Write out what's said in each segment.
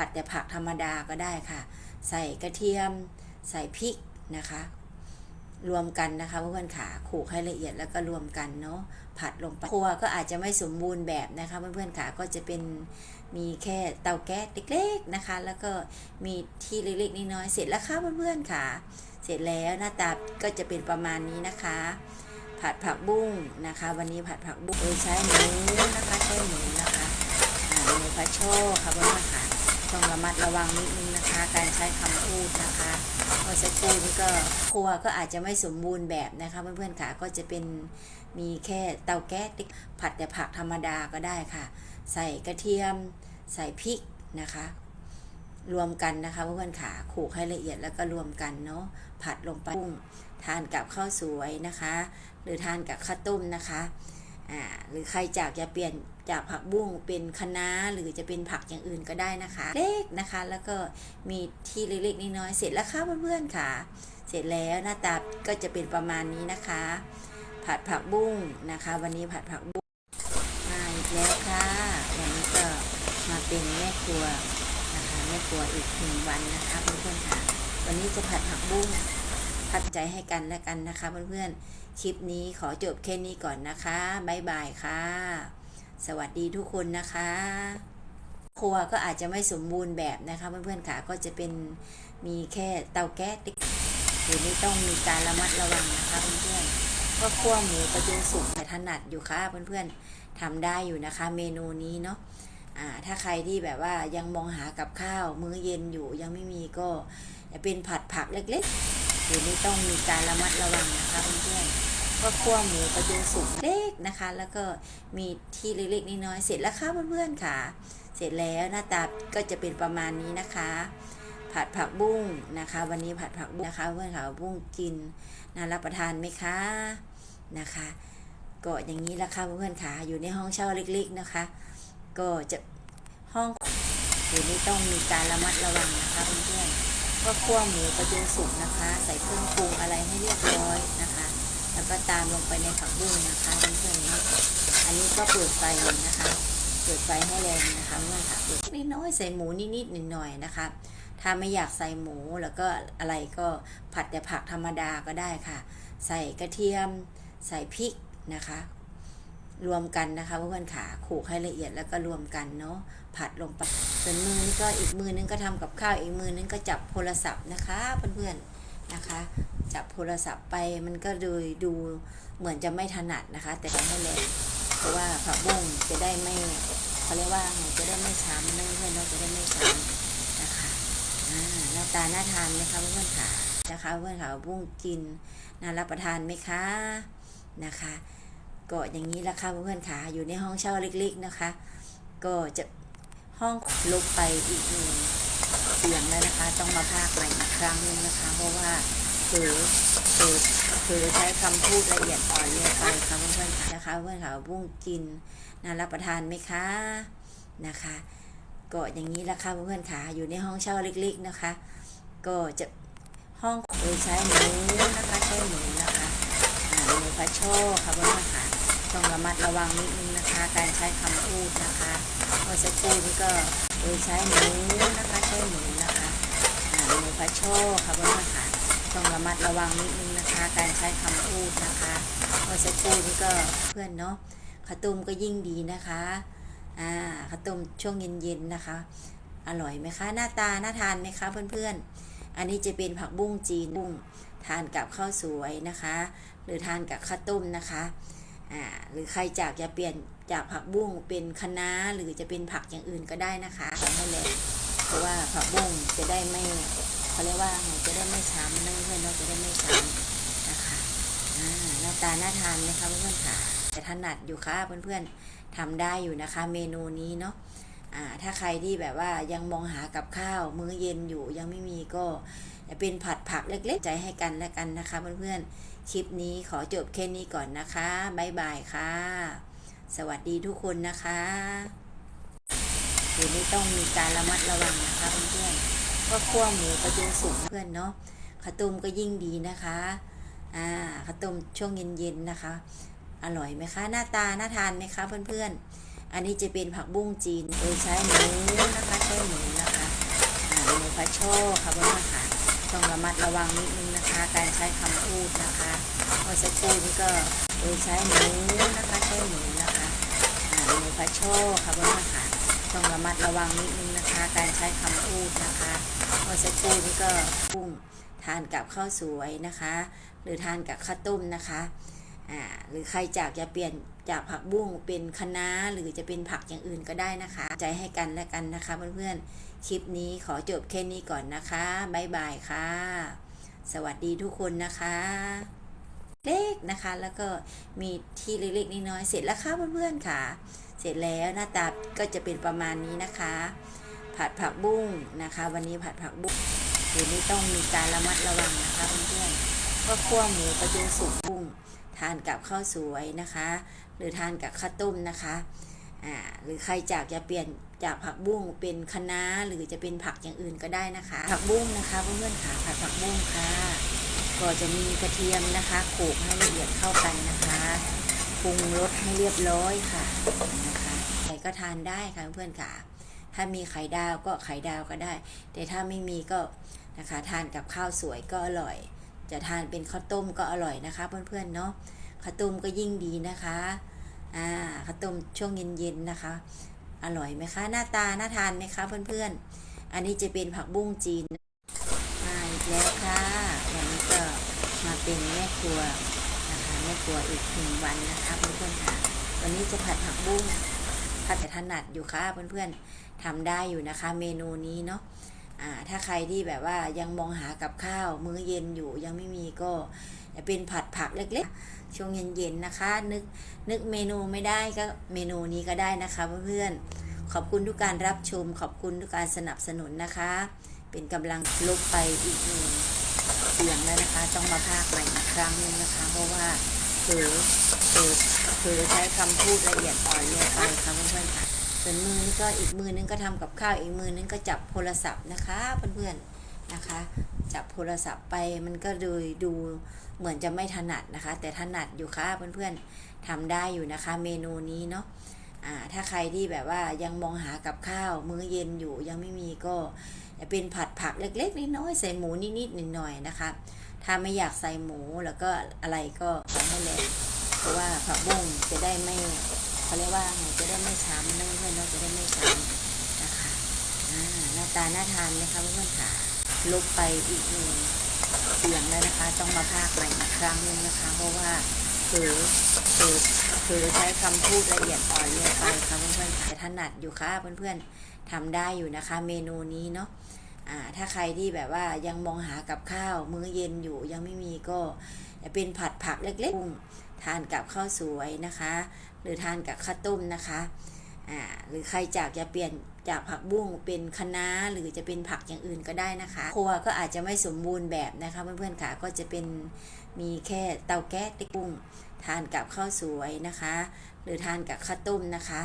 ผัดแต่ผักธรรมดาก็ได้ค่ะ ใส่กระเทียม ใส่พริกนะคะ รวมกันนะคะเพื่อนๆขาขูกให้ละเอียดแล้วก็รวมกันเนาะผัดลงไปครัวก็อาจจะไม่สมบูรณ์แบบนะคะเพื่อนๆขาก็จะเป็นมีแค่เตาแก๊สเล็กๆนะคะ แล้วก็มีที่เล็กๆน้อยๆเสร็จแล้วค่ะเพื่อนๆขาเสร็จแล้วหน้าตาก็จะเป็นประมาณนี้นะคะ ผัดผักบุ้งนะคะ วันนี้ผัดผักบุ้งโดยใช้หมูนะคะใช้หมูนะคะหมูพะโชค่ะเพื่อนๆค่ะ ต้องระมัดระวังนิดนึงนะคะ การใช้คำพูดนะคะเมื่อสักครู่นี้ก็ครัวก็อาจจะไม่สมบูรณ์แบบนะคะ เพื่อนๆค่ะก็จะเป็นมีแค่เตาแก๊สผัดแต่ผักธรรมดาก็ได้ค่ะ ใส่กระเทียมใส่พริกนะคะ รวมกันนะคะเพื่อนๆขาขูกให้ละเอียดแล้วก็รวมกันเนาะผัดลงไปกุ้งทานกับข้าวสวยนะคะ หรือทานกับข้าวต้มนะคะอ่าหรือใครจากจะเปลี่ยน จากผักบุ้งเป็นคะน้าหรือจะเป็นผักอย่างอื่นก็ได้นะคะ เล็กนะคะ แล้วก็มีที่เล็กๆน้อยๆเสร็จแล้วค่ะเพื่อนๆค่ะ เสร็จแล้วหน้าตาก็จะเป็นประมาณนี้นะคะ ผัดผักบุ้งนะคะ วันนี้ผัดผักบุ้งมาอีกแล้วค่ะวันนี้ก็มาเป็นแม่ครัวนะคะแม่ครัวอีกหนึ่งวันนะคะเพื่อนๆค่ะ วันนี้จะผัดผักบุ้งผัดใจให้กันและกันนะคะเพื่อนๆคลิปนี้ขอจบแค่นี้ก่อนนะคะบ๊ายบายค่ะ สวัสดีทุกคนนะคะ ครัวก็อาจจะไม่สมบูรณ์แบบนะคะเพื่อนๆค่ะก็จะเป็นมีแค่เตาแก๊สหรือไม่ต้องมีการระมัดระวังนะคะเพื่อนๆก็คั่วหมูประจุสุกแต่ถนัดอยู่ค่ะเพื่อนๆทำได้อยู่นะคะ เมนูนี้เนาะถ้าใครที่แบบว่ายังมองหากับข้าวมื้อเย็นอยู่ยังไม่มีก็จะเป็นผัดผักเล็กๆ หรือไม่ต้องมีการระมัดระวังนะคะเพื่อนๆ ก็คั่วหมูประจุสุกเล็กนะคะ แล้วก็มีที่เล็กๆน้อยๆเสร็จแล้วค่ะเพื่อนๆค่ะ เสร็จแล้วหน้าตาก็จะเป็นประมาณนี้นะคะ ผัดผักบุ้งนะคะ วันนี้ผัดผักบุ้งนะคะเพื่อนค่ะบุ้งกินน่ารับประทานไหมคะนะคะก็อย่างนี้ละค่ะเพื่อนๆค่ะอยู่ในห้องเช่าเล็กๆนะคะ ก็จะห้องหรือไม่ต้องมีการระมัดระวังนะคะเพื่อนๆก็คั่วหมูประจุสุกนะคะ ใส่เครื่องปรุงอะไรให้เรียบร้อยนะคะ แล้วก็ตามลงไปในผักบุ้งนะคะเพื่อนๆนะอันนี้ก็เปิดไฟนะคะ เปิดไฟให้แรงนะคะเมื่อค่ะเปิดนิดน้อยใส่หมูนิดๆหน่อยๆนะคะถ้าไม่อยากใส่หมูแล้วก็อะไรก็ผัดแต่ผักธรรมดาก็ได้ค่ะ ใส่กระเทียมใส่พริกนะคะ รวมกันนะคะเพื่อนๆขาขูกให้ละเอียดแล้วก็รวมกันเนาะผัดลงไปส่วนมือนี่ก็อีกมือนึงก็ทำกับข้าวอีกมือนึงก็จับโทรศัพท์นะคะเพื่อนๆนะคะ จับโทรศัพท์ไปมันก็ดูดูเหมือนจะไม่ถนัดนะคะ แต่ทำให้แรงเพราะว่าผักบุ้งจะได้ไม่เขาเรียกว่าไงจะได้ไม่ช้ำนะเพื่อนเราจะได้ไม่ช้ำนะคะอ่าหน้าตาน่าทานไหมคะเพื่อนๆขานะคะเพื่อนๆขาบุ้งกินน่ารับประทานไหมคะนะคะก็อย่างนี้ละค่ะเพื่อนๆขาอยู่ในห้องเช่าเล็ก ๆนะคะ ก็จะห้องลบไปอีกหนึ่งเสียงแล้วนะคะ ต้องมาพากใหม่อีกครั้งหนึงนะคะ เพราะว่า เผลอเผลอเผลอใช้คำพูดละเอียดอ่อนลงไปค่ะเพื่อนๆนะคะเพื่อนๆค่ะบุ้งกินน่ารับประทานไหมคะนะคะก็อย่างนี้ละค่ะเพื่อนๆค่ะอยู่ในห้องเช่าเล็กๆนะคะ ก็จะห้องโดยใช้หมูนะคะใช้หมูนะคะหมูพะโชค่ะเพื่อนๆค่ะต้องระมัดระวังนิดนึงนะคะ การใช้คำพูดนะคะเมื่อสักครู่นี้ก็โดยใช้หมูนะคะใช้หมูนะคะหมูพะโชค่ะเพื่อนๆ ต้องระมัดระวังนิดนึงนะคะ การใช้คำพูดนะคะเมื่อสักครู่นี้ก็เพื่อนเนาะข้าวต้มก็ยิ่งดีนะคะอ่าข้าวต้มช่วงเย็นๆนะคะ อร่อยไหมคะ หน้าตาน่าทานไหมคะเพื่อนๆ อันนี้จะเป็นผักบุ้งจีนบุ้งทานกับข้าวสวยนะคะ หรือทานกับข้าวต้มนะคะอ่าหรือใครจากจะเปลี่ยนจากผักบุ้งเป็นคะน้าหรือจะเป็นผักอย่างอื่นก็ได้นะคะทำให้เลยเพราะว่าผักบุ้งจะได้ไม่ เขาเรียกว่าจะได้ไม่ช้ำนะเพื่อนๆเราจะได้ไม่ช้ำนะคะหน้าตาน่าทานไหมคะเพื่อนๆค่ะแต่ถนัดอยู่ค่ะเพื่อนๆทำได้อยู่นะคะ เมนูนี้เนาะถ้าใครที่แบบว่ายังมองหากับข้าวมื้อเย็นอยู่ยังไม่มีก็จะเป็นผัดผักเล็กๆ ใจให้กันและกันนะคะเพื่อนๆ คลิปนี้ขอจบแค่นี้ก่อนนะคะบ๊ายบายค่ะ สวัสดีทุกคนนะคะหรือไม่ต้องมีการระมัดระวังนะคะเพื่อนๆ ก็คั่วหมูประจุสุกเพื่อนเนาะข้าวต้มก็ยิ่งดีนะคะ อ่าข้าวต้มช่วงเย็นๆนะคะ อร่อยไหมคะ หน้าตาน่าทานไหมคะเพื่อนๆ อันนี้จะเป็นผักบุ้งจีนโดยใช้หมูนะคะใช้หมูนะคะโชค่ะเพื่อนๆค่ะต้องระมัดระวังนิดนึงนะคะ การใช้คำพูดนะคะเมื่อสักครู่นี้ก็โดยใช้หมูนะคะใช้หมูนะคะอ่าหมูพระโชคค่ะเพื่อนๆค่ะต้องระมัดระวังนิดนึงนะคะ การใช้คำพูดนะคะ มื่อสักครู่นี้ก็กุ้งทานกับข้าวสวยนะคะ หรือทานกับข้าวต้มนะคะอ่าหรือใครจากจะเปลี่ยนจากผักบุ้งเป็นคะน้าหรือจะเป็นผักอย่างอื่นก็ได้นะคะ ใจให้กันและกันนะคะเพื่อนๆคลิปนี้ขอจบแค่นี้ก่อนนะคะบ๊ายบายค่ะ สวัสดีทุกคนนะคะเล็กนะคะ แล้วก็มีที่เล็กๆน้อยๆเสร็จแล้วค่ะเพื่อนๆค่ะ เสร็จแล้วหน้าตาก็จะเป็นประมาณนี้นะคะ ผัดผักบุ้งนะคะ วันนี้ผัดผักบุ้งเดี๋ยวนี้ต้องมีการระมัดระวังนะคะเพื่อนๆก็คั่วหมูกระดูสุกบุ้งทานกับข้าวสวยนะคะ หรือทานกับข้าวต้มนะคะอ่าหรือใครจากจะเปลี่ยนจากผักบุ้งเป็นคะน้าหรือจะเป็นผักอย่างอื่นก็ได้นะคะ ผักบุ้งนะคะเพื่อนๆค่ะผัดผักบุ้งค่ะ ก็จะมีกระเทียมนะคะโขลกให้ละเอียดเข้ากันนะคะปรุงรสให้เรียบร้อยค่ะนะคะใครก็ทานได้ค่ะเพื่อนๆค่ะ ถ้ามีไข่ดาวก็ไข่ดาวก็ได้ แต่ถ้าไม่มีก็นะคะทานกับข้าวสวยก็อร่อย จะทานเป็นข้าวต้มก็อร่อยนะคะเพื่อนๆเนาะข้าวต้มก็ยิ่งดีนะคะอ่าข้าวต้มช่วงเย็นๆนะคะ อร่อยไหมคะ หน้าตาน่าทานไหมคะเพื่อนๆ อันนี้จะเป็นผักบุ้งจีนมาอีกแล้วค่ะวันนี้ก็มาเป็นแม่ครัวนะคะแม่ครัวอีกหนึ่งวันนะคะเพื่อนๆค่ะวันนี้จะผัดผักบุ้ง ผัดแต่ถนัดอยู่ค่ะเพื่อนๆทำได้อยู่นะคะ เมนูนี้เนาะอ่าถ้าใครที่แบบว่ายังมองหากับข้าวมื้อเย็นอยู่ยังไม่มีก็เป็นผัดผักเล็กๆ ช่วงเย็นๆนะคะ นึกนึกเมนูไม่ได้ก็เมนูนี้ก็ได้นะคะเพื่อนๆขอบคุณทุกการรับชม ขอบคุณทุกการสนับสนุนนะคะ เป็นกำลังลุกไปอีกหนึ่งเสียงแล้วนะคะ ต้องมาพากใหม่อีกครั้งหนึงนะคะ เพราะว่าเผลอเผลอ เผลอใช้คำพูดละเอียดอ่อนลงไปค่ะเพื่อนๆค่ะส่วนมือนี่ก็อีกมือนึงก็ทำกับข้าวอีกมือนึงก็จับโทรศัพท์นะคะเพื่อนๆนะคะ จับโทรศัพท์ไปมันก็ดูดูเหมือนจะไม่ถนัดนะคะ แต่ถนัดอยู่ค่ะเพื่อนๆทำได้อยู่นะคะ เมนูนี้เนาะถ้าใครที่แบบว่ายังมองหากับข้าวมื้อเย็นอยู่ยังไม่มีก็จะเป็นผัดผักเล็กๆน้อยๆใส่หมูนิดๆหน่อยๆนะคะ ถ้าไม่อยากใส่หมูแล้วก็อะไรก็ทำให้เลย เพราะว่าผักบุ้งจะได้ไม่เขาเรียกว่าไงจะได้ไม่ช้ำนะเพื่อนๆเนาจะได้ไม่ช้ำนะคะหน้าตาน่าทานไหมคะเพื่อนๆค่ะลบไปอีกหนึ่งเสียงแล้วนะคะ ต้องมาพากใหม่อีกครั้งนึงนะคะ เพราะว่าเผลอเผลอเผลอใช้คำพูดละเอียดอ่อนลงไปค่ะเพื่อนๆค่ะแต่ถนัดอยู่ค่ะเพื่อนๆทำได้อยู่นะคะ เมนูนี้เนาะถ้าใครที่แบบว่ายังมองหากับข้าวมื้อเย็นอยู่ยังไม่มีก็จะเป็นผัดผักเล็กๆ ทานกับข้าวสวยนะคะ หรือทานกับข้าวต้มนะคะอ่าหรือใครจากจะเปลี่ยนจากผักบุ้งเป็นคะน้าหรือจะเป็นผักอย่างอื่นก็ได้นะคะ ครัวก็อาจจะไม่สมบูรณ์แบบนะคะเพื่อนๆค่ะก็จะเป็นมีแค่เตาแก๊สติ๊กุ้งทานกับข้าวสวยนะคะ หรือทานกับข้าวต้มนะคะ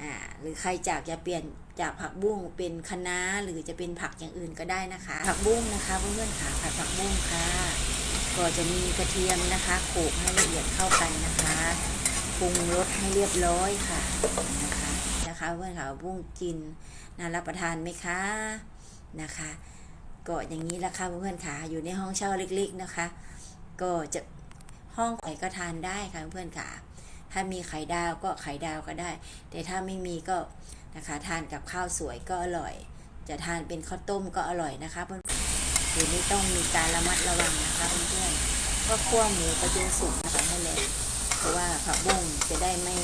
อ่าหรือใครจากจะเปลี่ยนจากผักบุ้งเป็นคะน้าหรือจะเป็นผักอย่างอื่นก็ได้นะคะ ผักบุ้งนะคะเพื่อนๆค่ะผัดผักบุ้งค่ะ ก็จะมีกระเทียมนะคะโขลกให้ละเอียดเข้ากันนะคะปรุงรสให้เรียบร้อยค่ะนะคะนะคะเพื่อนค่ะบุ้งกินน่ารับประทานไหมคะนะคะก็อย่างนี้ละค่ะเพื่อนๆค่ะอยู่ในห้องเช่าเล็ก ๆนะคะ ก็จะห้องไหนก็ทานได้ค่ะเพื่อนๆค่ะถ้ามีไข่ดาวก็ไข่ดาวก็ได้ แต่ถ้าไม่มีก็นะคะทานกับข้าวสวยก็อร่อย จะทานเป็นข้าวต้มก็อร่อยนะคะเพื่อน เดี๋ยวนี้ต้องมีการระมัดระวังนะคะเพื่อนๆก็คั่วหมูกระดูสุกนะคะให้เลยเพราะว่าผักบุ้งจะได้ไม่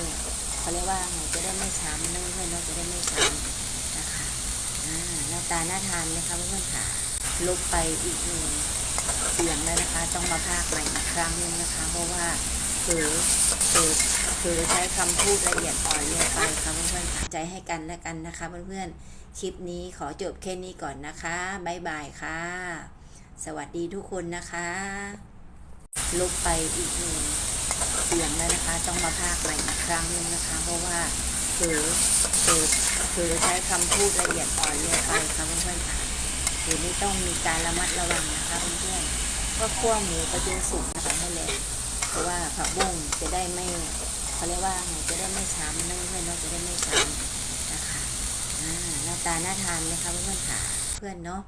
เขาเรียกว่าไงจะได้ไม่ช้ำนะเพื่อนๆเนาจะได้ไม่ช้ำนะคะหน้าตาน่าทานไหมคะเพื่อนๆค่ะลบไปอีกหนึ่งเสียงแล้วนะคะ ต้องมาพากใหม่อีกครั้งหนึงนะคะ เพราะว่าเผลอเผลอเผลอใช้คำพูดละเอียดอ่อนลงไปค่ะเพื่อนๆใจให้กันและกันนะคะเพื่อนๆ คลิปนี้ขอจบแค่นี้ก่อนนะคะบ๊ายบายค่ะ สวัสดีทุกคนนะคะ ลบไปอีกหนึ่งเสียงแล้วนะคะ ต้องมาพากใหม่อีกครั้งหนึงนะคะ เพราะว่าเผลอเผลอเผลอใช้คำพูดละเอียดอ่อนลงไปค่ะเพื่อนๆค่ะเดี๋ยวนี้ต้องมีการระมัดระวังนะคะเพื่อนๆก็คั่วหมูกระดูสุกนะคะให้เลยเพราะว่าผักบุ้งจะได้ไม่เขาเรียกว่าไงจะได้ไม่ช้ำนะเพื่อนๆเนาะจะได้ไม่ช้ำ น้าตาน่าทานไหมคะเพื่อนๆค่ะเพื่อนเนาะ